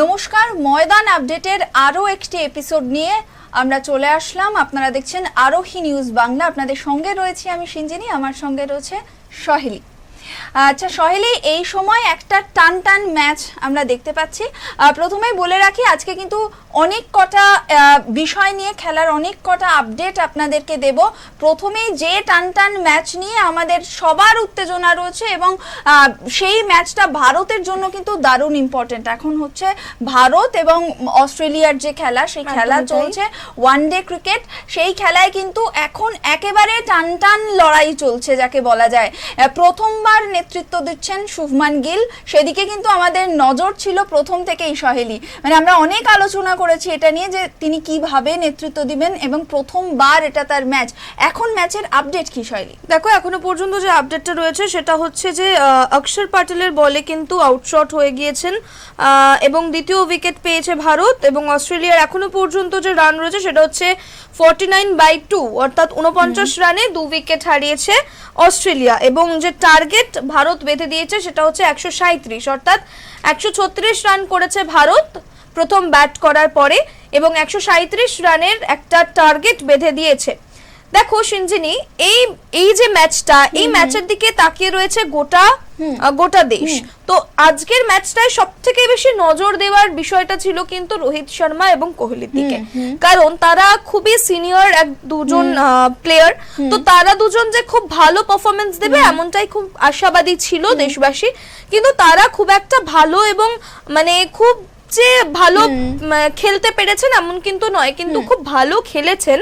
নমস্কার, ময়দান আপডেটের আরও একটি এপিসোড নিয়ে আমরা চলে আসলাম। আপনারা দেখছেন আরোহী নিউজ বাংলা। আপনাদের সঙ্গে রয়েছি আমি সিঞ্জিনী, আমার সঙ্গে রয়েছে সহেলি। আচ্ছা সহেলি এই সময় একটা টান টান ম্যাচ আমরা দেখতে পাচ্ছি। প্রথমেই বলে রাখি আজকে কিন্তু অনেক কটা বিষয় নিয়ে খেলার অনেক কটা আপডেট আপনাদেরকে দেব। প্রথমেই যে টান টান ম্যাচ নিয়ে আমাদের সবার উত্তেজনা রয়েছে এবং সেই ম্যাচটা ভারতের জন্য কিন্তু দারুণ ইম্পর্টেন্ট এখন হচ্ছে ভারত এবং অস্ট্রেলিয়ার যে খেলা সেই খেলা চলছে ওয়ান ডে ক্রিকেট সেই খেলায় কিন্তু এখন একেবারে টান টান লড়াই চলছে যাকে বলা যায়। আহ, প্রথমবার নেতৃত্ব দিচ্ছেন শুভমান গিল। সেদিকে কিন্তু আমাদের নজর ছিল প্রথম থেকেই সহেলি। মানে আমরা অনেক আলোচনা করেছি এটা নিয়ে যে তিনি কীভাবে নেতৃত্ব দিবেন এবং প্রথমবার এটা তার ম্যাচ। এখন ম্যাচের আপডেট কি সহেলি? দেখো এখনও পর্যন্ত যে আপডেটটা রয়েছে সেটা হচ্ছে যে অক্ষর পাটেলের বলে কিন্তু আউটশট হয়ে গিয়েছেন। এবং দ্বিতীয় উইকেট পেয়েছে ভারত এবং অস্ট্রেলিয়ার এখনও পর্যন্ত যে রান রয়েছে সেটা হচ্ছে ফর্টি নাইন বাই টু অর্থাৎ উনপঞ্চাশ রানে দু উইকেট হারিয়েছে অস্ট্রেলিয়া। এবং যে টার্গেট ভারত বেঁধে দিয়েছে সেটা হচ্ছে একশো সাঁত্রিশ অর্থাৎ একশো ছত্রিশ রান করেছে ভারত প্রথম ব্যাট করার পরে এবং একশো সাঁত্রিশ রানের একটা টার্গেট বেঁধে দিয়েছে। দেখো সিঞ্জিনি এই এই যে ম্যাচটা এই ম্যাচের দিকে তাকিয়ে রয়েছে গোটা গোটা দেশ। তো আজকের ম্যাচটায় সব থেকে বেশি নজর দেওয়ার বিষয়টা ছিল কিন্তু রোহিত শর্মা এবং কোহলির দিকে। কারণ তারা খুবই সিনিয়র এক দুজন প্লেয়ার তো তারা দুজন যে খুব ভালো পারফরমেন্স দেবে এমনটাই খুব আশাবাদী ছিল দেশবাসী। কিন্তু তারা খুব একটা ভালো এবং মানে খুব যে ভালো খেলতে পেরেছেন এমন কিন্তু নয় কিন্তু খুব ভালো খেলেছেন।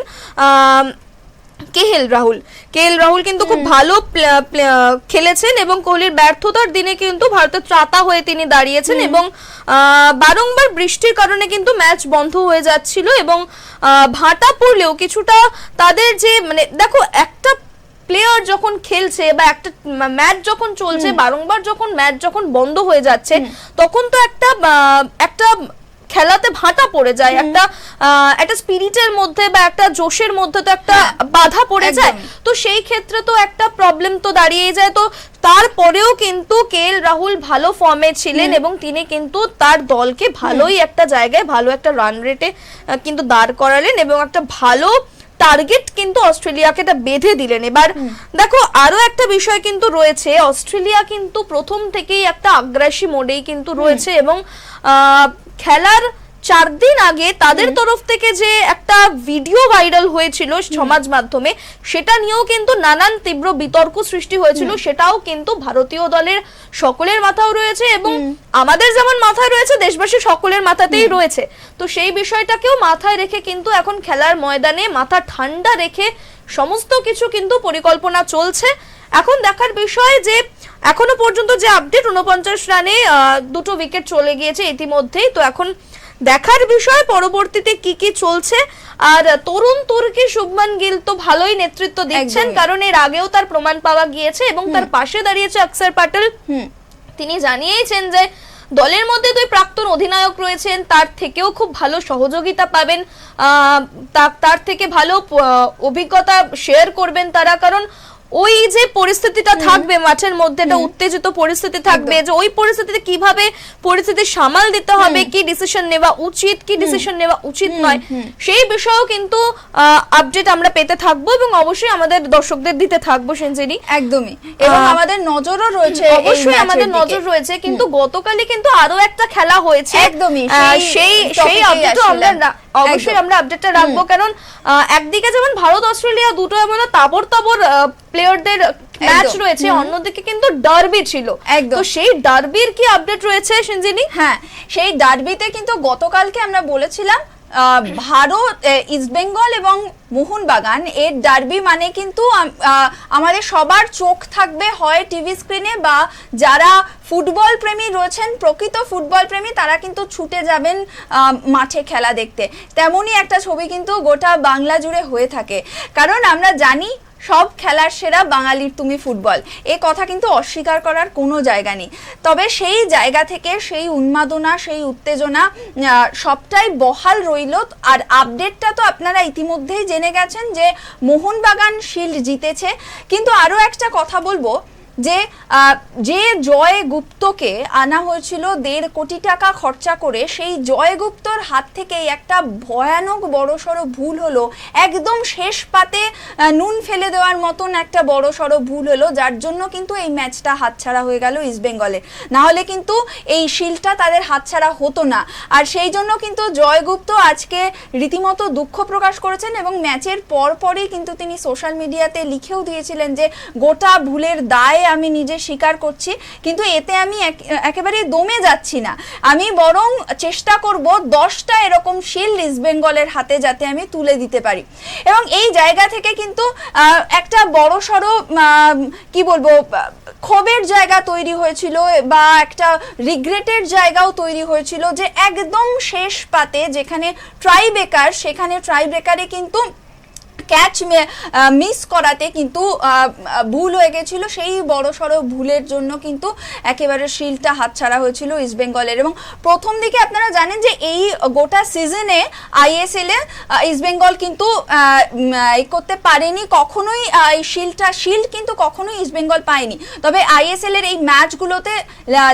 কেএল রাহুল। কেএল রাহুল কিন্তু খুব ভালো খেলেছেন এবং কোহলির ব্যর্থতার দিনে কিন্তু ভারতের ত্রাতা হয়ে তিনি দাঁড়িয়েছেন এবং বারংবার বৃষ্টির কারণে কিন্তু ম্যাচ বন্ধ হয়ে যাচ্ছিল এবং ভাটা পড়লেও কিছুটা তাদের যে মানে দেখো একটা প্লেয়ার যখন খেলছে বা একটা ম্যাচ যখন চলছে বারংবার যখন ম্যাচ যখন বন্ধ হয়ে যাচ্ছে তখন তো একটা একটা খেলাতে ভাটা পড়ে যায় একটা একটা স্পিরিটের মধ্যে বা একটা জোশের মধ্যে তো একটা বাধা পড়ে যায়। তো সেই ক্ষেত্রে তো একটা প্রবলেম তো দাঁড়িয়ে যায়। তো তারপরেও কিন্তু কেএল রাহুল ভালো ফর্মে ছিলেন এবং তিনি কিন্তু তার দলকে ভালোই একটা জায়গায় ভালো একটা রান রেটে কিন্তু দাঁড় করালেন এবং একটা ভালো টার্গেট কিন্তু অস্ট্রেলিয়াকে এটা বেঁধে দিলেন। এবার দেখো আরও একটা বিষয় কিন্তু রয়েছে। অস্ট্রেলিয়া কিন্তু প্রথম থেকেই একটা আগ্রাসী মোডেই কিন্তু রয়েছে এবং আহ, খেলার চার দিন আগে তাদের তরফ থেকে যে একটা ভিডিও ভাইরাল হয়েছিল সমাজ মাধ্যমে সেটা নিয়েও কিন্তু নানান তীব্র বিতর্ক সৃষ্টি হয়েছিল সেটাও কিন্তু ভারতীয় দলের সকলের মাথাও রয়েছে এবং আমাদের যেমন মাথায় রয়েছে দেশবাসী সকলের মাথাতেই রয়েছে। তো সেই বিষয়টাকেও মাথায় রেখে কিন্তু এখন খেলার ময়দানে মাথা ঠান্ডা রেখে সমস্ত কিছু কিন্তু পরিকল্পনা চলছে। এখন দেখার বিষয় যে এখনও পর্যন্ত যে আপডেট উনপঞ্চাশ রানে দুটো উইকেট চলে গিয়েছে ইতিমধ্যেই। তো এখন দেখার বিষয় পরবর্তীতে কি কি চলছে? আর তরুণ তুর্কি শুভমান গিল তো ভালোই নেতৃত্ব দিচ্ছেন কারণ এর আগেও তার প্রমাণ পাওয়া গিয়েছে এবং তার পাশে দাঁড়িয়েছে অক্ষর প্যাটেল হুম। তিনি জানিয়েছেন যে দলের মধ্যে দুই প্রাক্তন অধিনায়ক রয়েছেন তার থেকেও খুব ভালো সহযোগিতা পাবেন। তার থেকে ভালো অভিজ্ঞতা শেয়ার করবেন তারা কারণ ওই যে পরিস্থিতিটা থাকবে মাঠের মধ্যে একটা উত্তেজিত পরিস্থিতি থাকবে যে ওই পরিস্থিতিতে কীভাবে পরিস্থিতি সামাল দিতে হবে কি ডিসিশন নেওয়া উচিত কি ডিসিশন নেওয়া উচিত নয় সেই বিষয়েও কিন্তু আপডেট আমরা পেতে থাকব এবং অবশ্যই আমাদের দর্শকদের দিতে থাকব সেঞ্চুরি একদমই। এবং আমাদের নজরও রয়েছে অবশ্যই আমাদের নজর রয়েছে কিন্তু গতকালই কিন্তু আরও একটা খেলা হয়েছে। একদমই, সেই সেই আপডেটও আমরা অবশ্যই আমরা আপডেটটা রাখব। কারণ একদিকে যেমন ভারত অস্ট্রেলিয়া দুটো এমন তাবর তাবর প্লেয়ারদের ম্যাচ রয়েছে। অন্যদিকে কিন্তু ডার্বি ছিল। একদম। তো সেই ডার্বির কি আপডেট রয়েছে সঞ্জিনী হ্যাঁ সেই ডার্বিতে কিন্তু গতকালকে আমরা বলেছিলাম ভারত ইস্টবেঙ্গল এবং মোহনবাগান, এর ডার্বি মানে কিন্তু আমাদের সবার চোখ থাকবে হয় টিভি স্ক্রিনে বা যারা ফুটবল প্রেমী রয়েছেন, প্রকৃত ফুটবল প্রেমী, তারা কিন্তু ছুটে যাবেন মাঠে খেলা দেখতে। তেমনই একটা ছবি কিন্তু গোটা বাংলা জুড়ে হয়ে থাকে। কারণ আমরা জানি সব খেলার সেরা বাঙালির তুমি ফুটবল। এ কথা কিন্তু অস্বীকার করার কোনো জায়গা নেই। তবে সেই জায়গা থেকে সেই উন্মাদনা, সেই উত্তেজনা সবটাই বহাল রইল। আর আপডেটটা তো আপনারা ইতিমধ্যেই জেনে গেছেন যে মোহনবাগান শিল্ড জিতেছে। কিন্তু আরও একটা কথা বলব যে যে জয়গুপ্তকে আনা হয়েছিল দেড় কোটি টাকা খরচা করে, সেই জয়গুপ্তর হাত থেকেই একটা ভয়ানক বড়সড় ভুল হলো। একদম শেষ পাতে নুন ফেলে দেওয়ার মতন একটা বড়সড় ভুল হলো, যার জন্য কিন্তু এই ম্যাচটা হাতছাড়া হয়ে গেল ইস্টবেঙ্গলে না হলে কিন্তু এই শিলটা তাদের হাতছাড়া হতো না। আর সেই জন্য কিন্তু জয়গুপ্ত আজকে রীতিমতো দুঃখ প্রকাশ করেছেন এবং ম্যাচের পরপরই কিন্তু তিনি সোশ্যাল মিডিয়াতে লিখেও দিয়েছিলেন যে, গোটা ভুলের দায় আমি নিজে স্বীকার করছি, কিন্তু এতে আমি একেবারে দমে যাচ্ছি না। আমি বরং চেষ্টা করব দশটা এরকম শিল্ড ইস্ট বেঙ্গলের হাতে যাতে আমি তুলে দিতে পারি। এবং এই জায়গা থেকে কিন্তু একটা বড় সড়ো কি বলব, ক্ষোভের জায়গা তৈরি হয়েছিল বা একটা রিগ্রেটের জায়গাও তৈরি হয়েছিল যে একদম শেষ পাতে যেখানে ট্রাইবেকার সেখানে ট্রাইবেকারে কিন্তু ক্যাচ মিস করাতে কিন্তু ভুল হয়ে গেছিল। সেই বড় সড়ো ভুলের জন্য কিন্তু একেবারে শিলটা হাতছাড়া হয়েছিল ইস্ট বেঙ্গলের এবং প্রথম দিকে আপনারা জানেন যে এই গোটা সিজনে আইএসএল এ ইস্ট বেঙ্গল কিন্তু করতে পারেনি। কখনোই এই শিলটা শিল্ড কিন্তু কখনোই ইস্ট বেঙ্গল পায়নি। তবে আইএসএল এর এই ম্যাচগুলোতে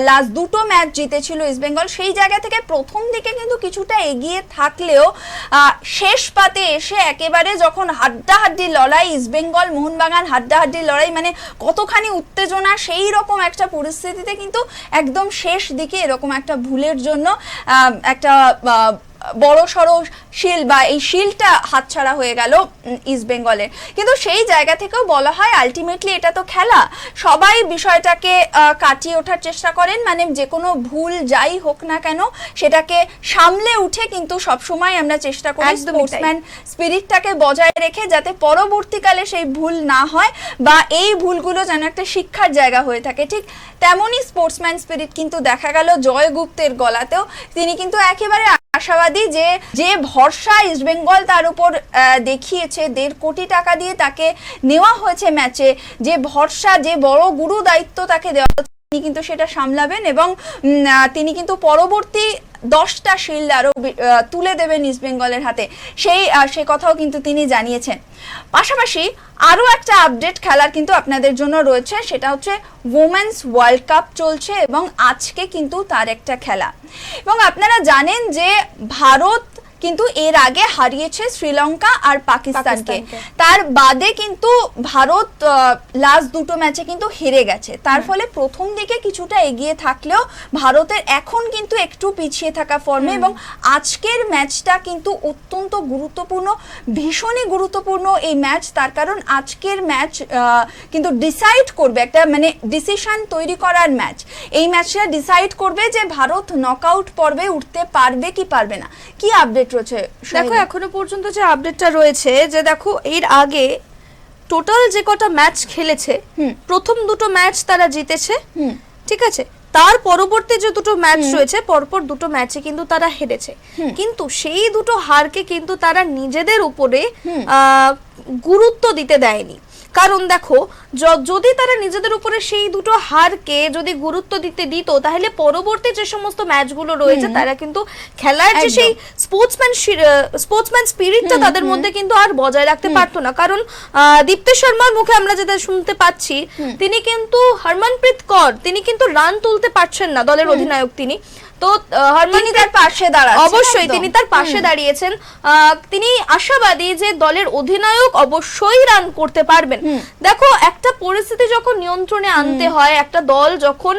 লাস্ট দুটো ম্যাচ জিতেছিল ইস্ট বেঙ্গল সেই জায়গা থেকে প্রথম দিকে কিন্তু কিছুটা এগিয়ে থাকলেও শেষ পাতে এসে একেবারে যখন হাড্ডাহাড্ডি লড়াই ইস্ট বেঙ্গল মোহনবাগান হাড্ডাহাড্ডি লড়াই মানে কতখানি উত্তেজনা, সেই রকম একটা পরিস্থিতিতে কিন্তু একদম শেষ দিকে এরকম একটা ভুলের জন্য একটা বড় সড়ো শিল বা এই শিলটা হাতছাড়া হয়ে গেল ইস্ট বেঙ্গলের কিন্তু সেই জায়গা থেকেও বলা হয় আলটিমেটলি এটা তো খেলা। সবাই বিষয়টাকে কাটিয়ে ওঠার চেষ্টা করেন। মানে যে কোনো ভুল যাই হোক না কেন সেটাকে সামলে উঠে কিন্তু সবসময় আমরা চেষ্টা করি স্পোর্টসম্যান স্পিরিটটাকে বজায় রেখে যাতে পরবর্তীকালে সেই ভুল না হয় বা এই ভুলগুলো যেন একটা শিক্ষার জায়গা হয়ে থাকে। ঠিক তেমনই স্পোর্টসম্যান স্পিরিট কিন্তু দেখা গেল জয় গুপ্তের গলাতেও। তিনি কিন্তু একেবারে আশাবাদী যে যে ভরসা ইস্টবেঙ্গল তার উপর দেখিয়েছে, দেড় কোটি টাকা দিয়ে তাকে নেওয়া হয়েছে ম্যাচে যে ভরসা, যে বড় গুরু দায়িত্ব তাকে দেওয়া তিনি কিন্তু সেটা সামলাবেন এবং তিনি কিন্তু পরবর্তী দশটা শিল্ড আরও তুলে দেবেন ইস্ট বেঙ্গলের হাতে। সেই সেই সে কথাও কিন্তু তিনি জানিয়েছেন। পাশাপাশি আরও একটা আপডেট খেলার কিন্তু আপনাদের জন্য রয়েছে, সেটা হচ্ছে ওমেন্স ওয়ার্ল্ড কাপ চলছে এবং আজকে কিন্তু তার একটা খেলা। এবং আপনারা জানেন যে ভারত কিন্তু এর আগে হারিয়েছে শ্রীলঙ্কা আর পাকিস্তানকে। তার বাদে কিন্তু ভারত লাস্ট দুটো ম্যাচে কিন্তু হেরে গেছে। তার ফলে প্রথম দিকে কিছুটা এগিয়ে থাকলেও ভারতের এখন কিন্তু একটু পিছিয়ে থাকা ফর্মে এবং আজকের ম্যাচটা কিন্তু অত্যন্ত গুরুত্বপূর্ণ ভীষণই গুরুত্বপূর্ণ এই ম্যাচ। তার কারণ আজকের ম্যাচ কিন্তু ডিসাইড করবে একটা মানে ডিসিশন তৈরি করার ম্যাচ। এই ম্যাচটা ডিসাইড করবে যে ভারত নকআউট পর্বে উঠতে পারবে কি পারবে না। কি আপডেট রয়েছে। দেখো এখনও পর্যন্ত যে আপডেটটা রয়েছে যে দেখো এর আগে টোটাল যে কটা ম্যাচ খেলেছে প্রথম দুটো ম্যাচ তারা জিতেছে। ঠিক আছে? তার পরবর্তী যে দুটো ম্যাচ রয়েছে পরপর দুটো ম্যাচে কিন্তু তারা হেরেছে। কিন্তু সেই দুটো হারকে কিন্তু তারা নিজেদের উপরে গুরুত্ব দিতে দেয়নি। কারণ দেখো যদি তারা নিজেদের উপরে সেই দুটো হারকে যদি গুরুত্ব দিতে দিত তাহলে পরবর্তী যে সমস্ত ম্যাচগুলো রয়েছে তারা কিন্তু খেলার যে সেই স্পোর্টসম্যান স্পোর্টসম্যান স্পিরিটটা তাদের মধ্যে কিন্তু আর বজায় রাখতে পারতো না। কারণ দীপ্তি শর্মার মুখে আমরা যেটা শুনতে পাচ্ছি তিনি কিন্তু হরমনপ্রীত কর তিনি কিন্তু রান তুলতে পারছেন না দলের অধিনায়ক তিনি। তো তিনি তার পাশে দাঁড়াচ্ছেন অবশ্যই তিনি তার পাশে দাঁড়িয়েছেন। তিনি আশাবাদী যে দলের অধিনায়ক অবশ্যই রান করতে পারবেন। দেখো একটা পরিস্থিতি যখন নিয়ন্ত্রণে আনতে হয় একটা দল যখন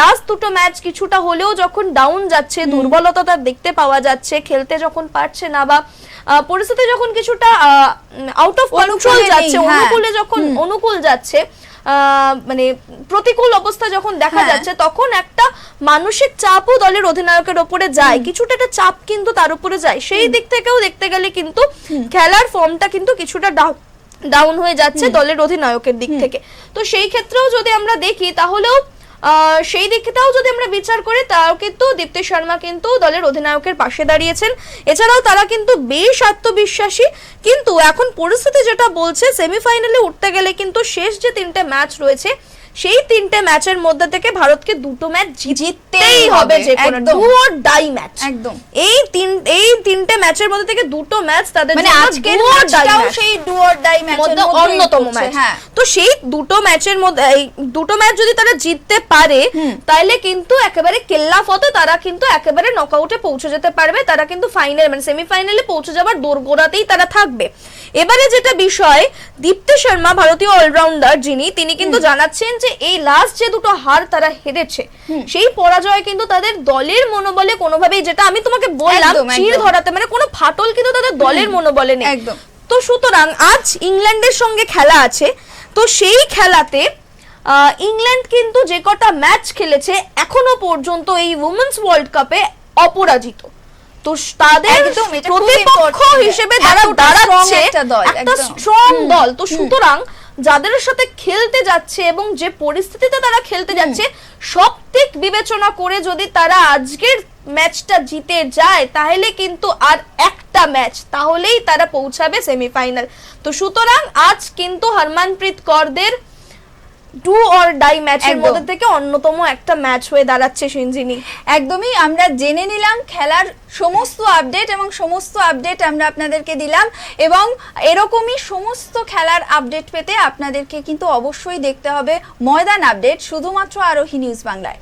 লাস্ট দুটো ম্যাচ কিছুটা হলেও যখন ডাউন যাচ্ছে দুর্বলতা তার দেখতে পাওয়া যাচ্ছে খেলতে যখন পারছে না বা পরিস্থিতি যখন কিছুটা আউট অফ কন্ট্রোল যাচ্ছে হ্যাঁ। অনুকূলে যখন অনুকূল যাচ্ছে মানে প্রতিকূল অবস্থা যখন দেখা হ্যাঁ। যাচ্ছে তখন একটা মানসিক চাপও দলের অধিনায়কের ওপরে যায়। কিছুটা একটা চাপ কিন্তু তার উপরে যায়। সেই দিক থেকেও দেখতে গেলে কিন্তু খেলার ফর্মটা কিন্তু কিছুটা ডাউন ডাউন হয়ে যাচ্ছে দলের অধিনায়কের দিক থেকে। তো সেই ক্ষেত্রেও যদি আমরা দেখি তাহলেও সেই দিকটাও যদি আমরা বিচার করি, তাও কিন্তু দীপ্তি শর্মা কিন্তু দলের অধিনায়কের পাশে দাঁড়িয়েছেন। এছাড়াও তারা কিন্তু বেশ আত্মবিশ্বাসী। কিন্তু এখন পরিস্থিতি যেটা বলছে, সেমিফাইনালে উঠতে গেলে কিন্তু শেষ যে তিনটে ম্যাচ রয়েছে সেই তিনটে ম্যাচের মধ্যে থেকে ভারতকে দুটো ম্যাচ জিততেই হবে যে কোনো। ডু অর ডাই ম্যাচ একদম। এই তিন এই তিনটে ম্যাচের মধ্যে থেকে দুটো ম্যাচ তাদের মানে আজকের do or die ম্যাচটাও সেই ডু অর ডাই ম্যাচের মধ্যে অন্যতম ম্যাচ তো সেই দুটো ম্যাচের মধ্যে এই দুটো ম্যাচ যদি তারা জিততে পারে তাহলে কিন্তু একেবারে কেল্লা ফতে তারা কিন্তু একেবারে নকআউটে পৌঁছে যেতে পারবে। তারা কিন্তু ফাইনাল মানে সেমিফাইনালে পৌঁছে যাবার দোরগোড়াতেই তারা থাকবে। এবারে যেটা বিষয় দীপ্তি শর্মা ভারতীয় অলরাউন্ডার যিনি তিনি কিন্তু জানাচ্ছেন যে এই লাস্ট যে দুটো হার তারা হেরেছে সেই পরাজয় কিন্তু তাদের দলের মনোবলে কোনোভাবেই যেটা আমি তোমাকে বললাম চির ধরাতে মানে কোনো ফাটল কিন্তু তাদের দলের মনোবলে নেই। একদম। তো সুতরাং আজ ইংল্যান্ডের সঙ্গে খেলা আছে তো সেই খেলাতে ইংল্যান্ড কিন্তু যে কটা ম্যাচ খেলেছে এখনও পর্যন্ত এই উমেন্স ওয়ার্ল্ড কাপে অপরাজিত। তো তাদের প্রতিপক্ষ হিসেবে তারা দাঁড়াচ্ছে একটা। স্ট্রং দল। তো সুতরাং যাদের সাথে খেলতে যাচ্ছে এবং যে পরিস্থিতিতে তারা খেলতে যাচ্ছে সব দিক বিবেচনা করে যদি তারা আজকের ম্যাচটা জিতে যায় তাহলে কিন্তু আর একটা ম্যাচ তাহলেই তারা পৌঁছাবে সেমিফাইনাল। তো সুতরাং আজ কিন্তু হরমানপ্রীত করদের ডু অর ডাই ম্যাচের মধ্যে থেকে অন্যতম একটা ম্যাচ হয়ে দাঁড়াচ্ছে সিনজিনি। একদমই আমরা জেনে নিলাম খেলার সমস্ত আপডেট এবং সমস্ত আপডেট আমরা আপনাদেরকে দিলাম এবং এরকমই সমস্ত খেলার আপডেট পেতে আপনাদেরকে কিন্তু অবশ্যই দেখতে হবে ময়দান আপডেট শুধুমাত্র আরোহী নিউজ বাংলায়।